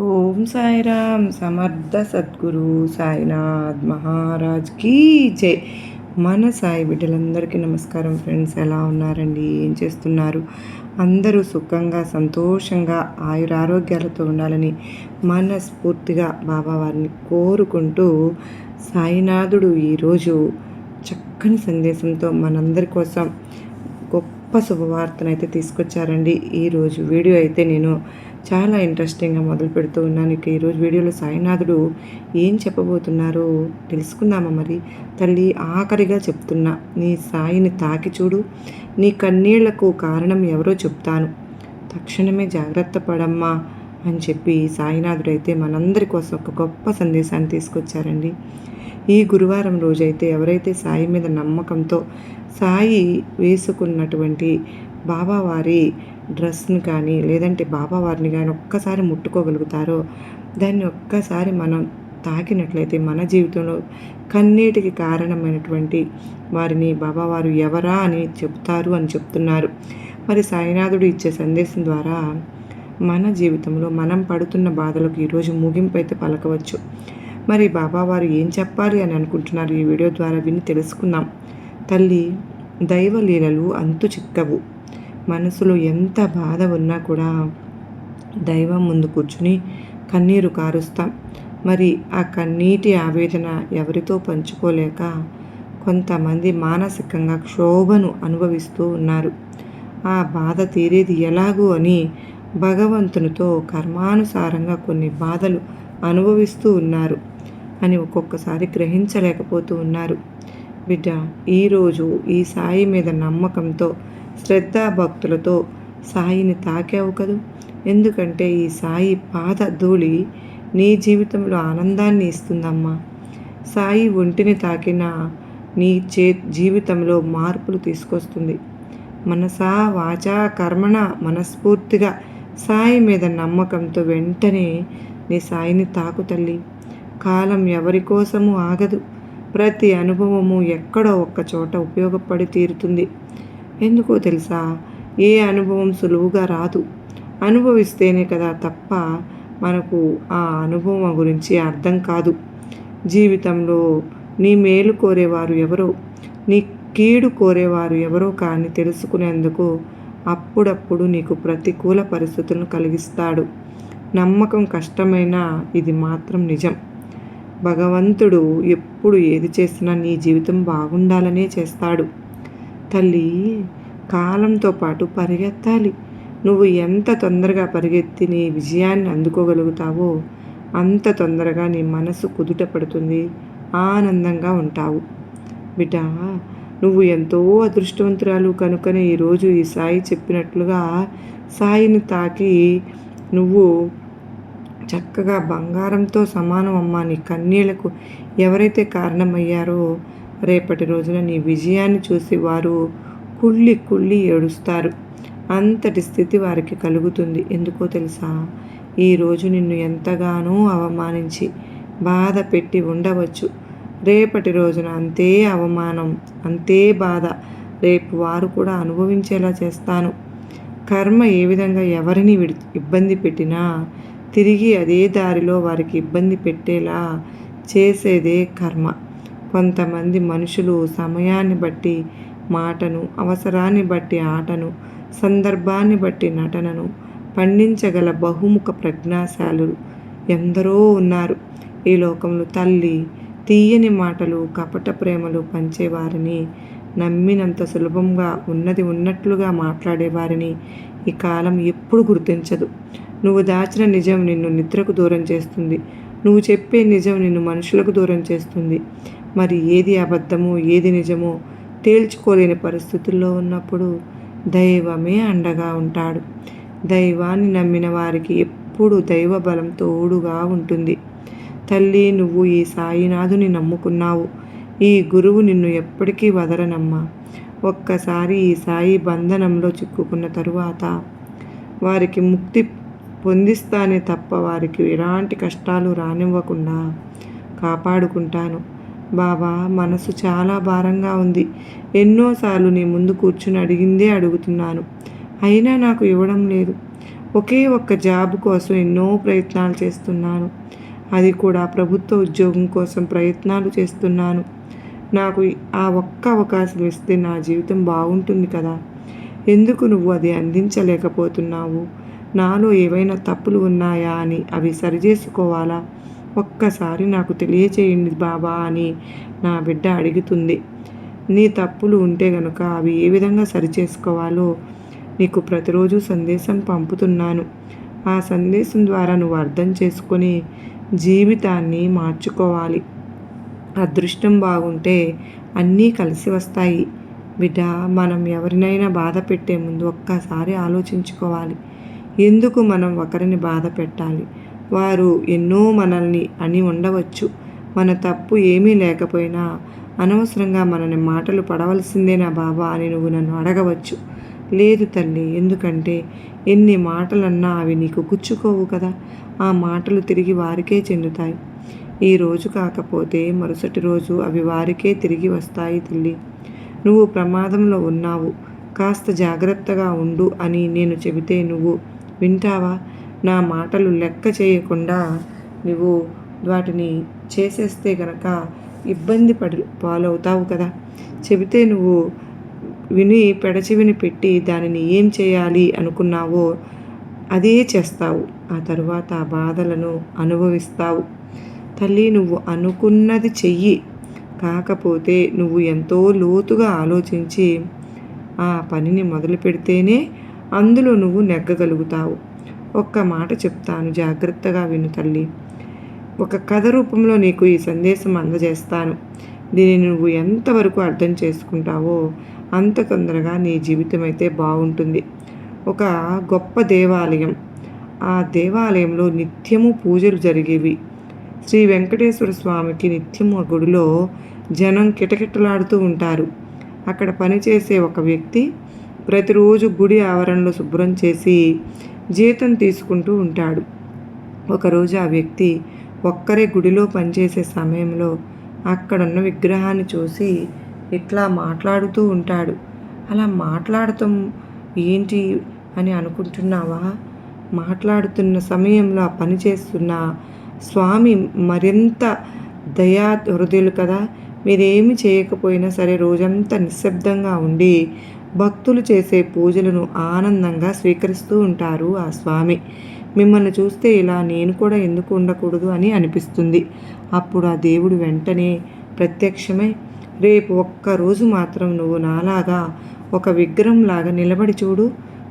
ఓం సాయిరామ్ సమర్థ సద్గురు సాయినాథ్ మహారాజ్ కీ జై. మన సాయి బిడ్డలందరికీ నమస్కారం ఫ్రెండ్స్ ఎలా ఉన్నారండి? ఏం చేస్తున్నారు? అందరూ సుఖంగా సంతోషంగా ఆయురారోగ్యాలతో ఉండాలని మనస్ఫూర్తిగా బాబా వారిని కోరుకుంటూ సాయినాథుడు ఈరోజు చక్కని సందేశంతో మనందరి కోసం గొప్ప శుభవార్తనైతే తీసుకొచ్చారండి. ఈరోజు వీడియో అయితే నేను చాలా ఇంట్రెస్టింగ్గా మొదలు పెడుతూ ఉన్నాను. ఇక ఈరోజు వీడియోలో సాయినాథుడు ఏం చెప్పబోతున్నారో తెలుసుకుందామా మరి? తల్లి ఆఖరిగా చెప్తున్నా నీ సాయిని తాకి చూడు. నీ కన్నీళ్ళకు కారణం ఎవరో చెప్తాను. తక్షణమే జాగ్రత్త పడమ్మా అని చెప్పి సాయినాథుడైతే మనందరి కోసం ఒక గొప్ప సందేశాన్ని తీసుకొచ్చారండి. ఈ గురువారం రోజైతే ఎవరైతే సాయి మీద నమ్మకంతో సాయి వేసుకున్నటువంటి బాబావారి డ్రెస్ని కానీ లేదంటే బాబావారిని కానీ ఒక్కసారి ముట్టుకోగలుగుతారో? దాన్ని ఒక్కసారి మనం తాకినట్లయితే మన జీవితంలో కన్నీటికి కారణమైనటువంటి వారిని బాబావారు ఎవరా అని చెప్తారు అని చెప్తున్నారు. మరి సాయినాథుడు ఇచ్చే సందేశం ద్వారా మన జీవితంలో మనం పడుతున్న బాధలకు ఈరోజు ముగింపు అయితే పలకవచ్చు. మరి బాబావారు ఏం చెప్పాలి అని అనుకుంటున్నారు? ఈ వీడియో ద్వారా విని తెలుసుకుందాం. తల్లి దైవ లీలలు అంతు చిక్కవు. మనసులో ఎంత బాధ ఉన్నా కూడా దైవం ముందు కూర్చుని కన్నీరు కారుస్తాం. మరి ఆ కన్నీటి ఆవేదన ఎవరితో పంచుకోలేక కొంతమంది మానసికంగా క్షోభను అనుభవిస్తూ ఉన్నారు. ఆ బాధ తీరేది ఎలాగూ అని భగవంతునితో కర్మానుసారంగా కొన్ని బాధలు అనుభవిస్తూ ఉన్నారు అని ఒక్కొక్కసారి గ్రహించలేకపోతూ ఉన్నారు. బిడ్డ ఈరోజు ఈ సాయి మీద నమ్మకంతో శ్రద్ధాభక్తులతో సాయిని తాకావు కదూ? ఎందుకంటే ఈ సాయి పాద ధూళి నీ జీవితంలో ఆనందాన్ని ఇస్తుందమ్మా. సాయి ఒంటిని తాకిన నీ చే జీవితంలో మార్పులు తీసుకొస్తుంది. మనసా వాచా కర్మణ మనస్ఫూర్తిగా సాయి మీద నమ్మకంతో వెంటనే నీ సాయిని తాకు తల్లి. కాలం ఎవరి కోసము ఆగదు. ప్రతి అనుభవము ఎక్కడో ఒక్క చోట ఉపయోగపడి తీరుతుంది. ఎందుకో తెలుసా? ఏ అనుభవం సులువుగా రాదు. అనుభవిస్తేనే కదా తప్ప మనకు ఆ అనుభవం గురించి అర్థం కాదు. జీవితంలో నీ మేలు కోరేవారు ఎవరో నీ కీడు కోరేవారు ఎవరో కానీ తెలుసుకునేందుకు అప్పుడప్పుడు నీకు ప్రతికూల పరిస్థితులను కలిగిస్తాడు. నమ్మకం కష్టమైన ఇది మాత్రం నిజం. భగవంతుడు ఎప్పుడు ఏది చేసినా నీ జీవితం బాగుండాలనే చేస్తాడు. తల్లి కాలంతో పాటు పరిగెత్తాలి. నువ్వు ఎంత తొందరగా పరిగెత్తి నీ విజయాన్ని అందుకోగలుగుతావో అంత తొందరగా నీ మనసు కుదుట పడుతుంది ఆనందంగా ఉంటావు. బిడ్డ నువ్వు ఎంతో అదృష్టవంతురాలు కనుకనే ఈరోజు ఈ సాయి చెప్పినట్లుగా సాయిని తాకి నువ్వు చక్కగా బంగారంతో సమానం అమ్మా నీ కన్నీళ్ళకు. ఎవరైతే కారణమయ్యారో రేపటి రోజున నీ విజయాన్ని చూసి వారు కుళ్ళి కుళ్ళి ఏడుస్తారు. అంతటి స్థితి వారికి కలుగుతుంది. ఎందుకో తెలుసా? ఈరోజు నిన్ను ఎంతగానో అవమానించి బాధ పెట్టి ఉండవచ్చు. రేపటి రోజున అంతే అవమానం అంతే బాధ రేపు వారు కూడా అనుభవించేలా చేస్తాను. కర్మ ఏ విధంగా ఎవరిని విడి ఇబ్బంది పెట్టినా తిరిగి అదే దారిలో వారికి ఇబ్బంది పెట్టేలా చేసేదే కర్మ. కొంతమంది మనుషులు సమయాన్ని బట్టి మాటను అవసరాన్ని బట్టి ఆటను సందర్భాన్ని బట్టి నటనను పండించగల బహుముఖ ప్రజ్ఞాశాలు ఎందరో ఉన్నారు. ఈ లోకంలో తల్లి తీయని మాటలు కపట ప్రేమలు పంచేవారిని నమ్మినంత సులభంగా ఉన్నది ఉన్నట్లుగా మాట్లాడేవారిని ఈ కాలం ఎప్పుడు గుర్తించదు. నువ్వు దాచిన నిజం నిన్ను నిద్రకు దూరం చేస్తుంది. నువ్వు చెప్పే నిజం నిన్ను మనుషులకు దూరం చేస్తుంది. మరి ఏది అబద్ధమో ఏది నిజమో తేల్చుకోలేని పరిస్థితుల్లో ఉన్నప్పుడు దైవమే అండగా ఉంటాడు. దైవాన్ని నమ్మిన వారికి ఎప్పుడు దైవ బలం తోడుగా ఉంటుంది. తల్లి నువ్వు ఈ సాయినాథుని నమ్ముకున్నావు. ఈ గురువు నిన్ను ఎప్పటికీ వదలనమ్మా. ఒక్కసారి ఈ సాయి బంధనంలో చిక్కుకున్న తరువాత వారికి ముక్తి పొందిస్తానే తప్ప వారికి ఎలాంటి కష్టాలు రానివ్వకుండా కాపాడుకుంటాను. బాబా మనసు చాలా భారంగా ఉంది. ఎన్నోసార్లు నీ ముందు కూర్చుని అడిగిందే అడుగుతున్నాను. అయినా నాకు ఇవ్వడం లేదు. ఒకే ఒక్క జాబ్ కోసం ఎన్నో ప్రయత్నాలు చేస్తున్నాను. అది కూడా ప్రభుత్వ ఉద్యోగం కోసం ప్రయత్నాలు చేస్తున్నాను. నాకు ఆ ఒక్క అవకాశం ఇస్తే నా జీవితం బాగుంటుంది కదా. ఎందుకు నువ్వు అది అందించలేకపోతున్నావు? నాలో ఏవైనా తప్పులు ఉన్నాయా అని అవి సరిచేసుకోవాలా? ఒక్కసారి నాకు తెలియచేయండి బాబా అని నా బిడ్డ అడుగుతుంది. నీ తప్పులు ఉంటే గనుక అవి ఏ విధంగా సరిచేసుకోవాలో నీకు ప్రతిరోజు సందేశం పంపుతున్నాను. ఆ సందేశం ద్వారా నువ్వు అర్థం చేసుకొని జీవితాన్ని మార్చుకోవాలి. అదృష్టం బాగుంటే అన్నీ కలిసి వస్తాయి. బిడ్డ మనం ఎవరినైనా బాధ పెట్టే ముందు ఒక్కసారి ఆలోచించుకోవాలి. ఎందుకు మనం ఒకరిని బాధ పెట్టాలి? వారు ఎన్నో మనల్ని అని ఉండవచ్చు. మన తప్పు ఏమీ లేకపోయినా అనవసరంగా మనని మాటలు పడవలసిందేనా బాబా అని నువ్వు నన్ను అడగవచ్చు. లేదు తల్లి ఎందుకంటే ఎన్ని మాటలన్నా అవి నీకు గుచ్చుకోవు కదా. ఆ మాటలు తిరిగి వారికే చెందుతాయి. ఈ రోజు కాకపోతే మరుసటి రోజు అవి వారికే తిరిగి వస్తాయి తల్లి. నువ్వు ప్రమాదంలో ఉన్నావు. కాస్త జాగ్రత్తగా ఉండు అని నేను చెబితే నువ్వు వింటావా? నా మాటలు లెక్క చేయకుండా నువ్వు వాటిని చేసేస్తే గనక ఇబ్బంది పడి పాలవుతావు కదా. చెబితే నువ్వు విని పెడచెవిని పెట్టి దానిని ఏం చేయాలి అనుకున్నావో అదే చేస్తావు. ఆ తరువాత ఆ బాధలను అనుభవిస్తావు. తల్లి నువ్వు అనుకున్నది చెయ్యి. కాకపోతే నువ్వు ఎంతో లోతుగా ఆలోచించి ఆ పనిని మొదలు పెడితేనే అందులో నువ్వు నెగ్గగలుగుతావు. ఒక్క మాట చెప్తాను జాగ్రత్తగా విను తల్లి. ఒక కథ రూపంలో నీకు ఈ సందేశం అందజేస్తాను. దీనిని నువ్వు ఎంతవరకు అర్థం చేసుకుంటావో అంత తొందరగా నీ జీవితం అయితే బాగుంటుంది. ఒక గొప్ప దేవాలయం. ఆ దేవాలయంలో నిత్యము పూజలు జరిగేవి. శ్రీ వెంకటేశ్వర స్వామికి నిత్యము ఆ గుడిలో జనం కిటకిటలాడుతూ ఉంటారు. అక్కడ పనిచేసే ఒక వ్యక్తి ప్రతిరోజు గుడి ఆవరణలో శుభ్రం చేసి జీతం తీసుకుంటూ ఉంటాడు. ఒకరోజు ఆ వ్యక్తి ఒక్కరే గుడిలో పనిచేసే సమయంలో అక్కడున్న విగ్రహాన్ని చూసి ఇట్లా మాట్లాడుతూ ఉంటాడు. అలా మాట్లాడటం ఏంటి అని అనుకుంటున్నావా? మాట్లాడుతున్న సమయంలో ఆ పని చేస్తున్న స్వామి మరింత దయా హృదయులు కదా. మీరేమి చేయకపోయినా సరే రోజంతా నిశ్శబ్దంగా ఉండి భక్తులు చేసే పూజలను ఆనందంగా స్వీకరిస్తూ ఉంటారు ఆ స్వామి. మిమ్మల్ని చూస్తే ఇలా నేను కూడా ఎందుకు ఉండకూడదు అని అనిపిస్తుంది. అప్పుడు ఆ దేవుడు వెంటనే ప్రత్యక్షమై రేపు ఒక్కరోజు మాత్రం నువ్వు నాలాగా ఒక విగ్రహంలాగా నిలబడి చూడు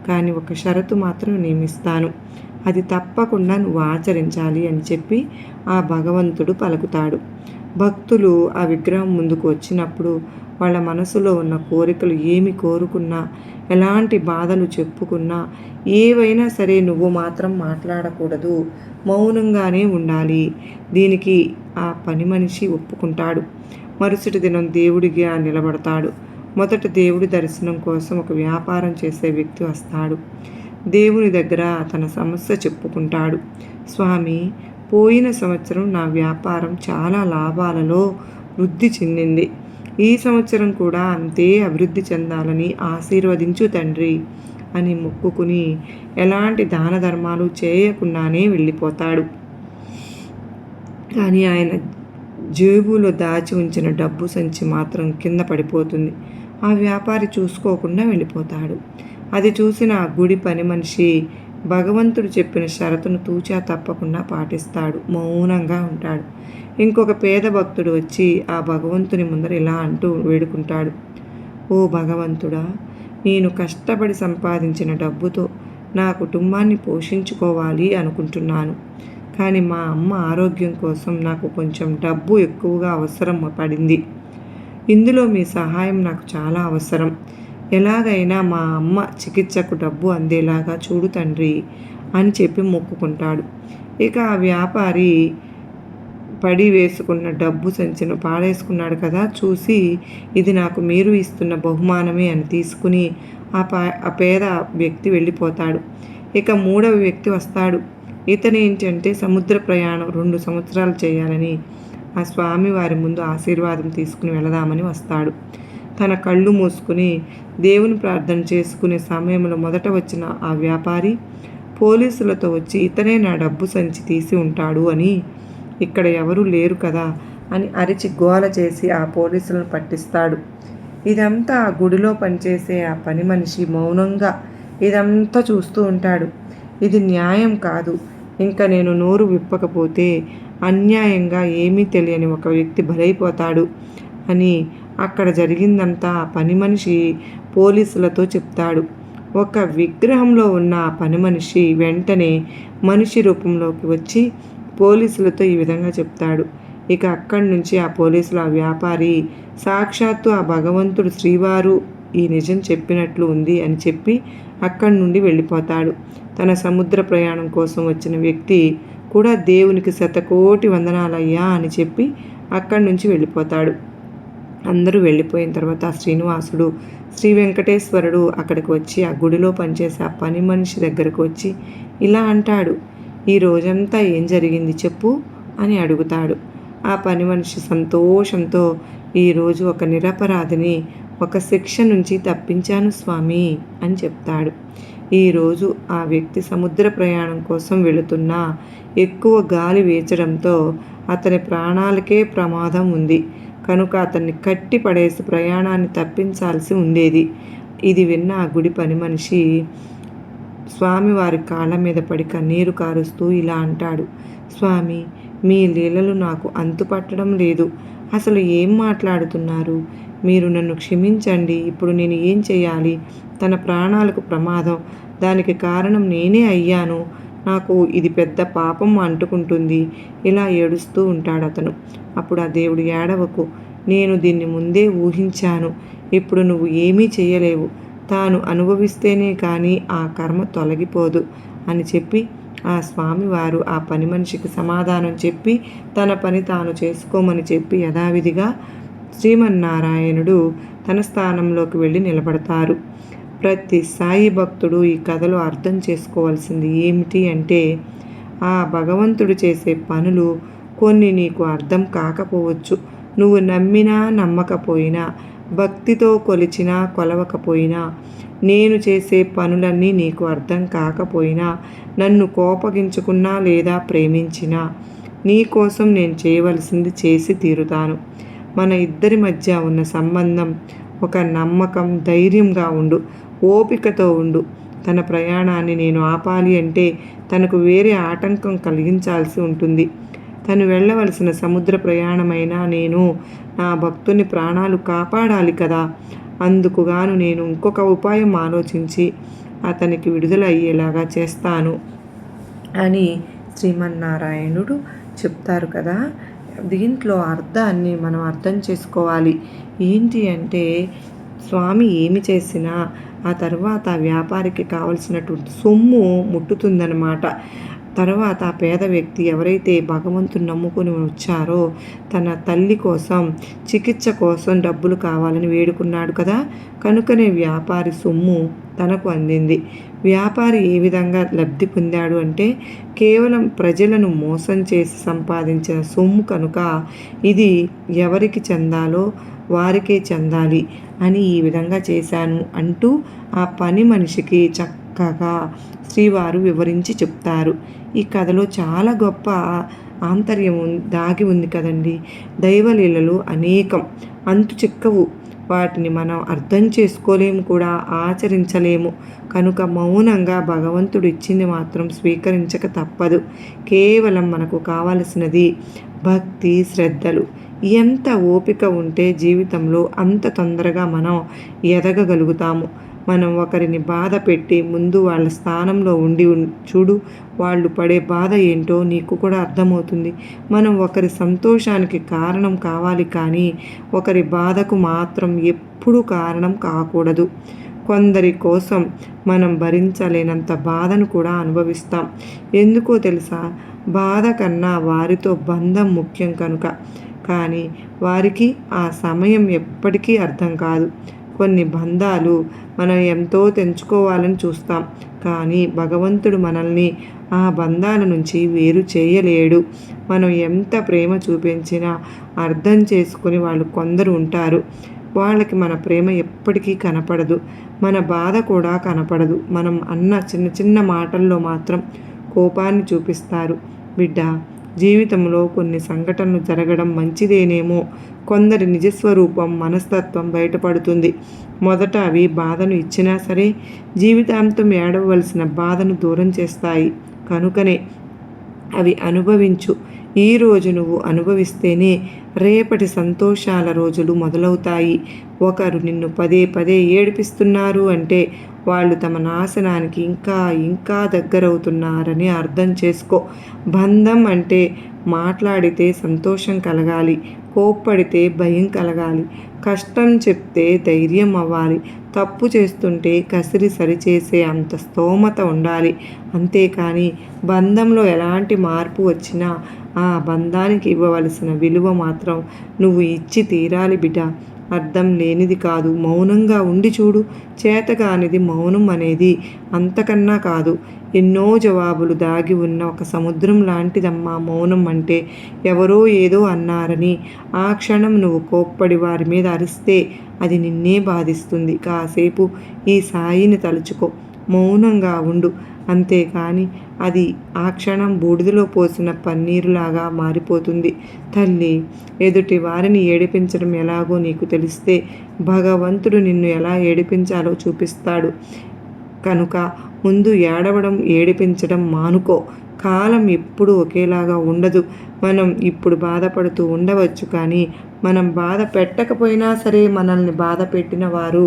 కానీ ఒక షరతు మాత్రం నియమిస్తాను. అది తప్పకుండా నువ్వు ఆచరించాలి అని చెప్పి ఆ భగవంతుడు పలుకుతాడు. భక్తులు ఆ విగ్రహం ముందుకు వచ్చినప్పుడు వాళ్ళ మనసులో ఉన్న కోరికలు ఏమి కోరుకున్నా ఎలాంటి బాధలు చెప్పుకున్నా ఏవైనా సరే నువ్వు మాత్రం మాట్లాడకూడదు. మౌనంగానే ఉండాలి. దీనికి ఆ పని మనిషి ఒప్పుకుంటాడు. మరుసటి దినం దేవుడిగా నిలబడతాడు. మొదట దేవుడి దర్శనం కోసం ఒక వ్యాపారం చేసే వ్యక్తి వస్తాడు. దేవుని దగ్గర తన సమస్య చెప్పుకుంటాడు. స్వామి పోయిన సంవత్సరం నా వ్యాపారం చాలా లాభాలలో వృద్ధి చెందింది. ఈ సంవత్సరం కూడా అంతే అభివృద్ధి చెందాలని ఆశీర్వదించు తండ్రి అని మొక్కుకుని ఎలాంటి దాన ధర్మాలు చేయకుండానే వెళ్ళిపోతాడు. కానీ ఆయన జేబులో దాచి ఉంచిన డబ్బు సంచి మాత్రం కింద పడిపోతుంది. ఆ వ్యాపారి చూసుకోకుండా వెళ్ళిపోతాడు. అది చూసిన గుడి పని మనిషి భగవంతుడు చెప్పిన షరతును తూచా తప్పకుండా పాటిస్తాడు. మౌనంగా ఉంటాడు. ఇంకొక పేద భక్తుడు వచ్చి ఆ భగవంతుని ముందర ఇలా అంటూ వేడుకుంటాడు. ఓ భగవంతుడా నేను కష్టపడి సంపాదించిన డబ్బుతో నా కుటుంబాన్ని పోషించుకోవాలి అనుకుంటున్నాను. కానీ మా అమ్మ ఆరోగ్యం కోసం నాకు కొంచెం డబ్బు ఎక్కువగా అవసరం పడింది. ఇందులో మీ సహాయం నాకు చాలా అవసరం. ఎలాగైనా మా అమ్మ చికిత్సకు డబ్బు అందేలాగా చూడు తండ్రి అని చెప్పి మొక్కుకుంటాడు. ఇక ఆ వ్యాపారి పడి వేసుకున్న డబ్బు సంచిను పాడేసుకున్నాడు కదా చూసి ఇది నాకు మీరు ఇస్తున్న బహుమానమే అని తీసుకుని ఆ ఆ పేద వ్యక్తి వెళ్ళిపోతాడు. ఇక మూడవ వ్యక్తి వస్తాడు. ఇతను ఏంటంటే సముద్ర ప్రయాణం రెండు సంవత్సరాలు చేయాలని ఆ స్వామి వారి ముందు ఆశీర్వాదం తీసుకుని వెళదామని వస్తాడు. తన కళ్ళు మూసుకుని దేవుని ప్రార్థన చేసుకునే సమయంలో మొదట వచ్చిన ఆ వ్యాపారి పోలీసులతో వచ్చి ఇతనే నా డబ్బు సంచి తీసి ఉంటాడు అని. ఇక్కడ ఎవరూ లేరు కదా అని అరిచి గోల చేసి ఆ పోలీసులను పట్టిస్తాడు. ఇదంతా ఆ గుడిలో పనిచేసే ఆ పని మనిషి మౌనంగా ఇదంతా చూస్తూ ఉంటాడు. ఇది న్యాయం కాదు. ఇంకా నేను నోరు విప్పకపోతే అన్యాయంగా ఏమీ తెలియని ఒక వ్యక్తి బలైపోతాడు అని అక్కడ జరిగిందంతా పని మనిషి పోలీసులతో చెప్తాడు. ఒక విగ్రహంలో ఉన్న ఆ పని మనిషి వెంటనే మనిషి రూపంలోకి వచ్చి పోలీసులతో ఈ విధంగా చెప్తాడు. ఇక అక్కడి నుంచి ఆ పోలీసులు ఆ వ్యాపారి సాక్షాత్తు ఆ భగవంతుడు శ్రీవారు ఈ నిజం చెప్పినట్లు ఉంది అని చెప్పి అక్కడి నుండి వెళ్ళిపోతాడు. తన సముద్ర ప్రయాణం కోసం వచ్చిన వ్యక్తి కూడా దేవునికి శతకోటి వందనాలయ్యా అని చెప్పి అక్కడి నుంచి వెళ్ళిపోతాడు. అందరూ వెళ్ళిపోయిన తర్వాత ఆ శ్రీనివాసుడు శ్రీ వెంకటేశ్వరుడు అక్కడికి వచ్చి ఆ గుడిలో పనిచేసే ఆ పని మనిషి దగ్గరకు వచ్చి ఇలా అంటాడు ఈ రోజంతా ఏం జరిగింది చెప్పు అని అడుగుతాడు. ఆ పని మనిషి సంతోషంతో ఈరోజు ఒక నిరపరాధిని ఒక శిక్ష నుంచి తప్పించాను స్వామి అని చెప్తాడు. ఈరోజు ఆ వ్యక్తి సముద్ర ప్రయాణం కోసం వెళుతున్నా ఎక్కువ గాలి వేచడంతో అతని ప్రాణాలకే ప్రమాదం ఉంది. కనుక అతన్ని కట్టి పడేసి ప్రయాణాన్ని తప్పించాల్సి ఉండేది. ఇది విన్న ఆ గుడి పని మనిషి స్వామివారి కాళ్ళ మీద పడి కన్నీరు కారుస్తూ ఇలా అంటాడు. స్వామి మీ లీలలు నాకు అంతుపట్టడం లేదు. అసలు ఏం మాట్లాడుతున్నారు? మీరు నన్ను క్షమించండి. ఇప్పుడు నేను ఏం చేయాలి? తన ప్రాణాలకు ప్రమాదం. దానికి కారణం నేనే అయ్యాను. నాకు ఇది పెద్ద పాపం అంటుకుంటుంది. ఇలా ఏడుస్తూ ఉంటాడు అతను అప్పుడు ఆ దేవుడు ఏడవకు. నేను దీన్ని ముందే ఊహించాను. ఇప్పుడు నువ్వు ఏమీ చేయలేవు తాను అనుభవిస్తేనే కానీ ఆ కర్మ తొలగిపోదు అని చెప్పి ఆ స్వామివారు ఆ పని మనిషికి సమాధానం చెప్పి తన పని తాను చేసుకోమని చెప్పి యథావిధిగా శ్రీమన్నారాయణుడు తన స్థానంలోకి వెళ్ళి నిలబడతారు. ప్రతి సాయి భక్తుడు ఈ కథలో అర్థం చేసుకోవాల్సింది ఏమిటి అంటే ఆ భగవంతుడు చేసే పనులు కొన్ని నీకు అర్థం కాకపోవచ్చు. నువ్వు నమ్మినా నమ్మకపోయినా భక్తితో కొలిచినా కొలవకపోయినా నేను చేసే పనులన్నీ నీకు అర్థం కాకపోయినా నన్ను కోపగించుకున్నా లేదా ప్రేమించినా నీకోసం నేను చేయవలసింది చేసి తీరుతాను. మన ఇద్దరి మధ్య ఉన్న సంబంధం ఒక నమ్మకం ధైర్యంగా ఉండు. ఓపికతో ఉండు. తన ప్రయాణాన్ని నేను ఆపాలి అంటే తనకు వేరే ఆటంకం కలిగించాల్సి ఉంటుంది. తను వెళ్ళవలసిన సముద్ర ప్రయాణమైనా నేను నా భక్తుని ప్రాణాలు కాపాడాలి కదా. అందుకుగాను నేను ఇంకొక ఉపాయం ఆలోచించి అతనికి విడుదల అయ్యేలాగా చేస్తాను అని శ్రీమన్నారాయణుడు చెప్తారు కదా. దీంట్లో అర్థాన్ని మనం అర్థం చేసుకోవాలి. ఏంటి అంటే స్వామి ఏమి చేసినా ఆ తర్వాత వ్యాపారికి కావలసినటువంటి సొమ్ము ముట్టుతుందన్నమాట. తర్వాత ఆ పేద వ్యక్తి ఎవరైతే భగవంతుని నమ్ముకొని వచ్చారో తన తల్లి కోసం చికిత్స కోసం డబ్బులు కావాలని వేడుకున్నాడు కదా. కనుకనే వ్యాపారి సొమ్ము తనకు అందింది. వ్యాపారి ఏ విధంగా లబ్ధి పొందాడు అంటే కేవలం ప్రజలను మోసం చేసి సంపాదించిన సొమ్ము కనుక ఇది ఎవరికి చెందాలో వారికే చెందాలి. అని ఈ విధంగా చేశాను అంటూ ఆ పని మనిషికి చక్కగా శ్రీవారు వివరించి చెప్తారు. ఈ కథలో చాలా గొప్ప ఆంతర్యం దాగి ఉంది కదండి. దైవలీలలు అనేకం. అంతు చిక్కవు. వాటిని మనం అర్థం చేసుకోలేము కూడా ఆచరించలేము. కనుక మౌనంగా భగవంతుడు ఇచ్చింది మాత్రం స్వీకరించక తప్పదు. కేవలం మనకు కావలసినది భక్తి శ్రద్ధలు. ఎంత ఓపిక ఉంటే జీవితంలో అంత తొందరగా మనం ఎదగగలుగుతాము. మనం ఒకరిని బాధ పెట్టి ముందు వాళ్ళ స్థానంలో ఉండి చూడు వాళ్ళు పడే బాధ ఏంటో నీకు కూడా అర్థమవుతుంది. మనం ఒకరి సంతోషానికి కారణం కావాలి కానీ ఒకరి బాధకు మాత్రం ఎప్పుడూ కారణం కాకూడదు. కొందరి కోసం మనం భరించలేనంత బాధను కూడా అనుభవిస్తాం. ఎందుకో తెలుసా? బాధ కన్నా వారితో బంధం ముఖ్యం కనుక. కానీ వారికి ఆ సమయం ఎప్పటికీ అర్థం కాదు. కొన్ని బంధాలు మనం ఎంతో తెంచుకోవాలని చూస్తాం. కానీ భగవంతుడు మనల్ని ఆ బంధాల నుంచి వేరు చేయలేడు. మనం ఎంత ప్రేమ చూపించినా అర్థం చేసుకుని వాళ్ళు కొందరు ఉంటారు. వాళ్ళకి మన ప్రేమ ఎప్పటికీ కనపడదు. మన బాధ కూడా కనపడదు. మనం అన్న చిన్న చిన్న మాటల్లో మాత్రం కోపాన్ని చూపిస్తారు. బిడ్డ జీవితంలో కొన్ని సంఘటనలు జరగడం మంచిదేనేమో. కొందరి నిజస్వరూపం మనస్తత్వం బయటపడుతుంది. మొదట అవి బాధను ఇచ్చినా సరే జీవితాంతం ఏడవలసిన బాధను దూరం చేస్తాయి. కనుకనే అవి అనుభవించు. ఈ రోజు నువ్వు అనుభవిస్తేనే రేపటి సంతోషాల రోజులు మొదలవుతాయి. ఒకరు నిన్ను పదే పదే ఏడిపిస్తున్నారు అంటే వాళ్ళు తమ నాశనానికి ఇంకా ఇంకా దగ్గరవుతున్నారని అర్థం చేసుకో. బంధం అంటే మాట్లాడితే సంతోషం కలగాలి కోప్పడితే భయం కలగాలి కష్టం చెప్తే ధైర్యం అవ్వాలి తప్పు చేస్తుంటే కసిరి సరిచేసే అంత స్తోమత ఉండాలి. అంతేకాని బంధంలో ఎలాంటి మార్పు వచ్చినా ఆ బంధానికి ఇవ్వవలసిన విలువ మాత్రం నువ్వు ఇచ్చి తీరాలి బిడ్డ. అర్థం లేనిది కాదు. మౌనంగా ఉండి చూడు. చేతగానిది మౌనం అనేది అంతకన్నా కాదు. ఎన్నో జవాబులు దాగి ఉన్న ఒక సముద్రం లాంటిదమ్మా మౌనం అంటే. ఎవరో ఏదో అన్నారని ఆ క్షణం నువ్వు కోప్పడి వారి మీద అరిస్తే అది నిన్నే బాధిస్తుంది. కాసేపు ఈ సాయిని తలుచుకో. మౌనంగా ఉండు. అంతేకాని అది ఆ క్షణం బూడిదలో పోసిన పన్నీరులాగా మారిపోతుంది. తల్లి ఎదుటి వారిని ఏడిపించడం ఎలాగో నీకు తెలిస్తే భగవంతుడు నిన్ను ఎలా ఏడిపించాలో చూపిస్తాడు. కనుక ముందు ఏడవడం ఏడిపించడం మానుకో. కాలం ఎప్పుడు ఒకేలాగా ఉండదు. మనం ఇప్పుడు బాధపడుతూ ఉండవచ్చు కానీ మనం బాధ పెట్టకపోయినా సరే మనల్ని బాధ పెట్టిన వారు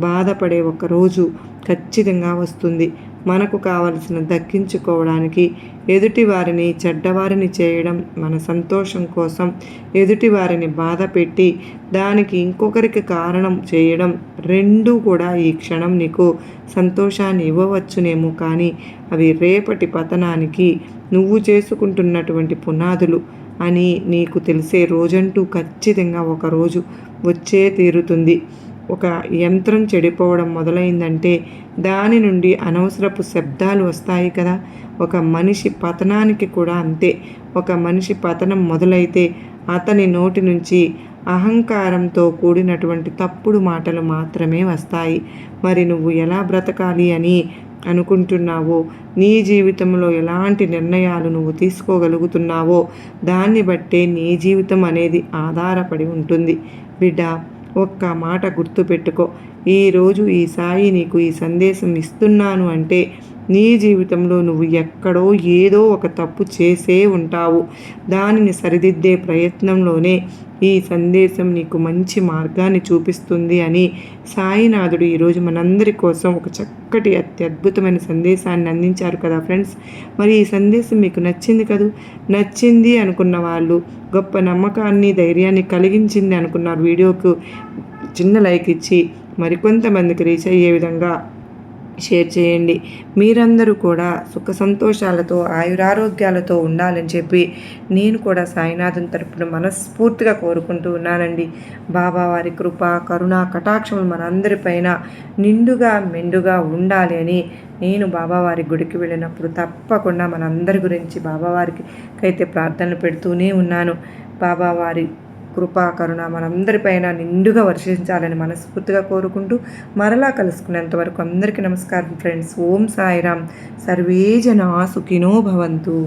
బాధపడే ఒక రోజు ఖచ్చితంగా వస్తుంది. మనకు కావలసిన దక్కించుకోవడానికి ఎదుటి వారిని చెడ్డవారిని చేయడం మన సంతోషం కోసం ఎదుటి వారిని బాధ పెట్టి దానికి ఇంకొకరికి కారణం చేయడం రెండూ కూడా ఈ క్షణం నీకు సంతోషాన్ని ఇవ్వవచ్చునేమో కానీ అవి రేపటి పతనానికి నువ్వు చేసుకుంటున్నటువంటి పునాదులు అని నీకు తెలిసే రోజంటూ ఖచ్చితంగా ఒకరోజు వచ్చే తీరుతుంది. ఒక యంత్రం చెడిపోవడం మొదలైందంటే దాని నుండి అనవసరపు శబ్దాలు వస్తాయి కదా. ఒక మనిషి పతనానికి కూడా అంతే. ఒక మనిషి పతనం మొదలైతే అతని నోటి నుంచి అహంకారంతో కూడినటువంటి తప్పుడు మాటలు మాత్రమే వస్తాయి. మరి నువ్వు ఎలా బ్రతకాలి అని అనుకుంటున్నావో నీ జీవితంలో ఎలాంటి నిర్ణయాలు నువ్వు తీసుకోగలుగుతున్నావో దాన్ని బట్టే నీ జీవితం అనేది ఆధారపడి ఉంటుంది. బిడ్డ ఒక్క మాట గుర్తుపెట్టుకో. ఈరోజు ఈ సాయి నీకు ఈ సందేశం ఇస్తున్నాను అంటే నీ జీవితంలో నువ్వు ఎక్కడో ఏదో ఒక తప్పు చేసే ఉంటావు. దానిని సరిదిద్దే ప్రయత్నంలోనే ఈ సందేశం నీకు మంచి మార్గాన్ని చూపిస్తుంది అని సాయినాథుడు ఈరోజు మనందరి కోసం ఒక చక్కటి అత్యద్భుతమైన సందేశాన్ని అందించారు కదా ఫ్రెండ్స్. మరి ఈ సందేశం మీకు నచ్చింది కదూ? నచ్చింది అనుకున్న వాళ్ళు గొప్ప నమ్మకాన్ని ధైర్యాన్ని కలిగించింది అనుకున్నారు వీడియోకు చిన్న లైక్ ఇచ్చి మరికొంతమందికి రీచ్ అయ్యే విధంగా షేర్ చేయండి. మీరందరూ కూడా సుఖ సంతోషాలతో ఆయురారోగ్యాలతో ఉండాలని చెప్పి నేను కూడా సాయినాథన్ తరపున మనస్ఫూర్తిగా కోరుకుంటూ ఉన్నానండి. బాబా వారి కృప కరుణ కటాక్షములు మనందరిపైన నిండుగా మెండుగా ఉండాలి అని నేను బాబావారి గుడికి వెళ్ళినప్పుడు తప్పకుండా మనందరి గురించి బాబావారికి అయితే ప్రార్థనలు పెడుతూనే ఉన్నాను. బాబావారి కృప కరుణ మనందరిపైన నిండుగా వర్షించాలని మనస్ఫూర్తిగా కోరుకుంటూ మరలా కలుసుకునేంత వరకు అందరికీ నమస్కారం ఫ్రెండ్స్. ఓం సాయిరామ్. సర్వే జనా సుఖినో భవంతు.